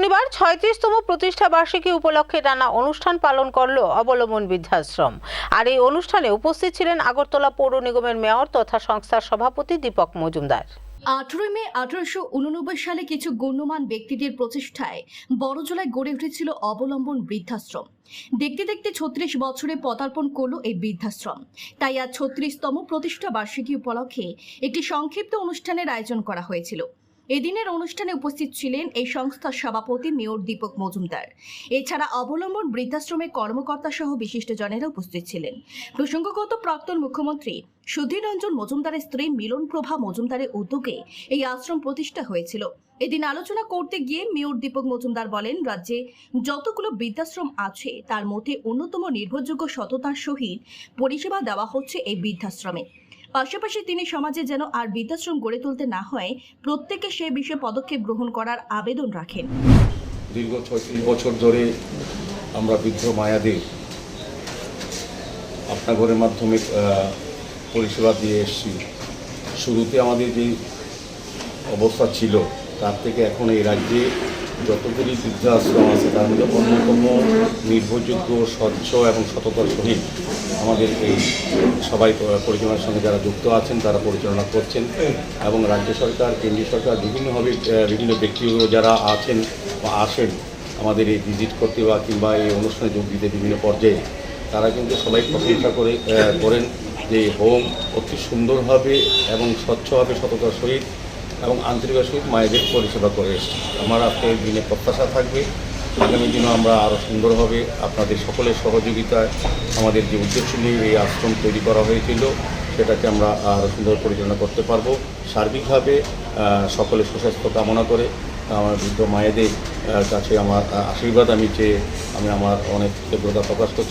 শনিবার ছয়ত্রিশতম প্রতিষ্ঠা বার্ষিকী উপলক্ষে নানা অনুষ্ঠান পালন করল অবলম্বন বৃদ্ধাশ্রম। আর এই অনুষ্ঠানে উপস্থিত ছিলেন আগরতলা পৌর নিগমের মেয়র তথা সংস্থার সভাপতি দীপক মজুমদার। আঠেরোই মে আঠারোশো উননব্বই সালে কিছু গণ্যমান ব্যক্তিদের প্রচেষ্টায় বড়জলায় গড়ে উঠেছিল অবলম্বন বৃদ্ধাশ্রম। দেখতে দেখতে ছত্রিশ বছরে পদার্পণ করল এই বৃদ্ধাশ্রম। তাই আজ ছত্রিশতম প্রতিষ্ঠা বার্ষিকী উপলক্ষে একটি সংক্ষিপ্ত অনুষ্ঠানের আয়োজন করা হয়েছিল। এদিনের অনুষ্ঠানে উপস্থিত ছিলেন এই সংস্থার সভাপতি মেয়র দীপক মজুমদার। এছাড়া অবলম্বন বৃদ্ধাশ্রমের কর্মকর্তা সহ বিশিষ্টজনেরা উপস্থিত ছিলেন। প্রসঙ্গগত প্রাক্তন মুখ্যমন্ত্রী সুধীর রঞ্জন মজুমদারের স্ত্রী মিলন প্রভা মজুমদারের উদ্যোগে এই আশ্রম প্রতিষ্ঠা হয়েছিল। এদিন আলোচনা করতে গিয়ে মেয়র দীপক মজুমদার বলেন, রাজ্যে যতগুলো বৃদ্ধাশ্রম আছে, তার মধ্যে অন্যতম নির্ভরযোগ্য সততার সহিত পরিষেবা দেওয়া হচ্ছে এই বৃদ্ধাশ্রমে। পাশাপাশি তিনি সমাজে যেন আর বৃদ্ধাশ্রম গড়ে তুলতে না হয়, প্রত্যেকে সে বিষয়ে পদক্ষেপ গ্রহণ করার আবেদন রাখেন। দীর্ঘ ছয়ত্রিশ বছর ধরে আমরা বৃদ্ধ মায়াদের আপনার ঘরের মাধ্যমে পরিষেবা দিয়ে এসেছি। শুরুতে আমাদের যে অবস্থা ছিল, তার থেকে এখন এই রাজ্যে যতগুলি বৃদ্ধাশ্রম আছে, তার মধ্যে অন্যতম নির্ভরযোগ্য, স্বচ্ছ এবং সততার সহিত আমাদের এই সবাই পরিচালনার সঙ্গে যারা যুক্ত আছেন, তারা পরিচালনা করছেন এবং রাজ্য সরকার, কেন্দ্রীয় সরকার, বিভিন্নভাবে বিভিন্ন ব্যক্তিগুলো যারা আছেন বা আসেন আমাদের এই ভিজিট করতে বা কিংবা এই অনুষ্ঠানে যোগ দিতে বিভিন্ন পর্যায়ে, তারা কিন্তু সবাই প্রশংসা করে করেন যে হোম অতি সুন্দরভাবে এবং স্বচ্ছভাবে, সততার সহিত এবং আন্তরিকার সহিত মায়েদের পরিষেবা করে এসেছি। আমার আজকে দিনে প্রত্যাশা থাকবে আগামী দিনও আমরা আরও সুন্দরভাবে আপনাদের সকলের সহযোগিতায় আমাদের যে উদ্দেশ্য নিয়ে এই আশ্রম তৈরি করা হয়েছিল সেটাকে আমরা আরও সুন্দর পরিচালনা করতে পারব। সার্বিকভাবে আহ, সকলের সুস্বাস্থ্য কামনা করে আমার বৃদ্ধ মায়েদের কাছে আমার আশীর্বাদ আমি চেয়ে আমি আমার অনেক কৃতজ্ঞতা প্রকাশ করছি।